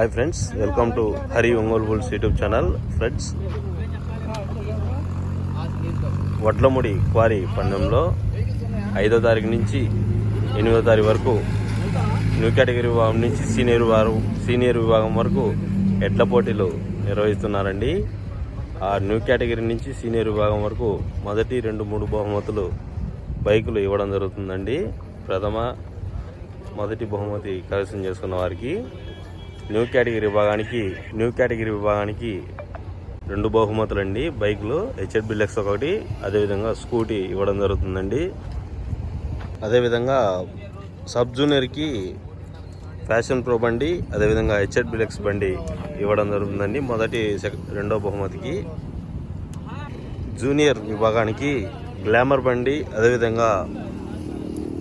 Hi friends welcome to Hari Ongole bulls YouTube channel friends Vadlamudi quarry పందెంలో ఐదో తారీఖు నుంచి ఎనిమిదో తారీఖు వరకు న్యూ కేటగిరీ విభాగం నుంచి సీనియర్ వారు సీనియర్ విభాగం వరకు ఎడ్ల పోటీలు నిర్వహిస్తున్నారండి. ఆ న్యూ కేటగిరీ నుంచి సీనియర్ విభాగం వరకు మొదటి రెండు మూడు బహుమతులు బైకులు ఇవ్వడం జరుగుతుందండి. ప్రథమ మొదటి బహుమతి కైవసం చేసుకున్న వారికి న్యూ కేటగిరీ విభాగానికి న్యూ కేటగిరీ విభాగానికి రెండు బహుమతులు అండి బైకులు హెచ్ఎడ్ బిల్లెక్స్ ఒకటి అదేవిధంగా స్కూటీ ఇవ్వడం జరుగుతుందండి. అదేవిధంగా సబ్ జూనియర్కి ఫ్యాషన్ ప్రో బండి అదేవిధంగా హెచ్ఎడ్ బిలెక్స్ బండి ఇవ్వడం జరుగుతుందండి. మొదటి రెండో బహుమతికి. జూనియర్ విభాగానికి గ్లామర్ బండి అదేవిధంగా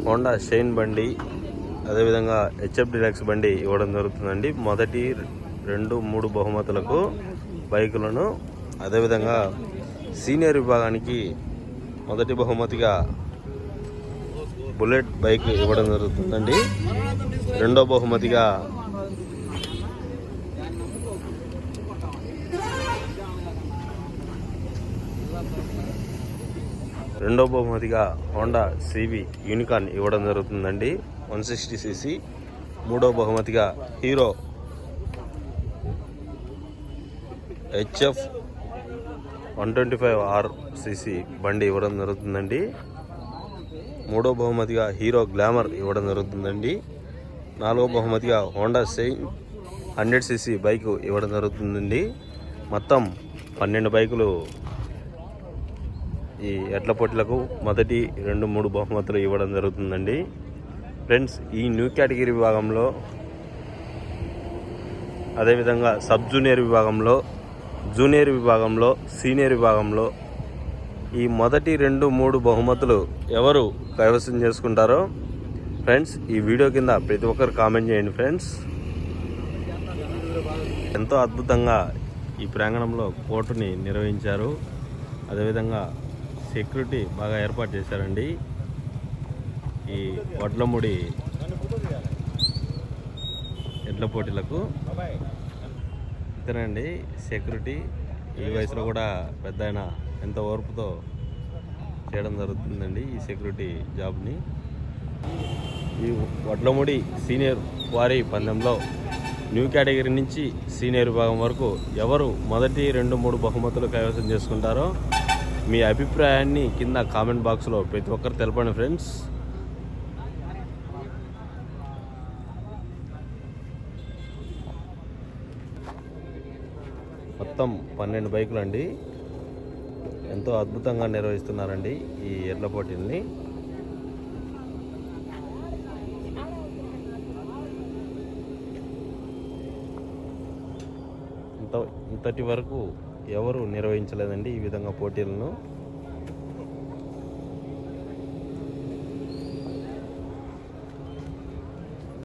హోండా షైన్ బండి అదేవిధంగా హెచ్ఎఫ్ డిలాక్స్ బండి ఇవ్వడం జరుగుతుందండి. మొదటి రెండు మూడు బహుమతులకు బైకులను అదేవిధంగా సీనియర్ విభాగానికి మొదటి బహుమతిగా బుల్లెట్ బైక్ ఇవ్వడం జరుగుతుందండి. రెండో బహుమతిగా రెండో బహుమతిగా హోండా సివి యూనికాన్ ఇవ్వడం జరుగుతుందండి. వన్ సిక్స్టీ సీసీ మూడో బహుమతిగా Hero HF one twenty five R CC బండి ఇవ్వడం జరుగుతుందండి. మూడో బహుమతిగా హీరో గ్లామర్ ఇవ్వడం జరుగుతుందండి. నాలుగో బహుమతిగా Honda shine hundred CC bike ఇవ్వడం జరుగుతుందండి. మొత్తం పన్నెండు బైకులు ఈ ఎడ్ల పొట్లకు మొదటి రెండు మూడు బహుమతులు ఇవ్వడం జరుగుతుందండి. ఫ్రెండ్స్ ఈ న్యూ కేటగిరీ విభాగంలో అదేవిధంగా సబ్ జూనియర్ విభాగంలో జూనియర్ విభాగంలో సీనియర్ విభాగంలో ఈ మొదటి రెండు మూడు బహుమతులు ఎవరు కైవసం చేసుకుంటారో ఫ్రెండ్స్ ఈ వీడియో కింద ప్రతి ఒక్కరు కామెంట్ చేయండి ఫ్రెండ్స్ ఎంతో అద్భుతంగా ఈ ప్రాంగణంలో కోర్టుని నిర్వహించారు. అదేవిధంగా సెక్యూరిటీ బాగా ఏర్పాటు చేశారండి. ఈ వడ్లముడి ఎడ్ల పోటీలకు. ఇతనండి సెక్యూరిటీ. ఈ వయసులో కూడా పెద్ద ఆయన ఎంత ఓర్పుతో చేయడం జరుగుతుందండి ఈ సెక్యూరిటీ జాబ్ని. ఈ వడ్లముడి సీనియర్ వారి పందెంలో న్యూ కేటగిరీ నుంచి సీనియర్ విభాగం వరకు ఎవరు మొదటి రెండు మూడు బహుమతులు కైవసం చేసుకుంటారో మీ అభిప్రాయాన్ని కింద కామెంట్ బాక్స్లో ప్రతి ఒక్కరు తెలపండి ఫ్రెండ్స్. మొత్తం పన్నెండు బైకులు అండి ఎంతో అద్భుతంగా నిర్వహిస్తున్నారండి ఈ ఎడ్ల పోటీల్ని. ఇంత ఇంతటి వరకు ఎవరు నిర్వహించలేదండి ఈ విధంగా పోటీలను.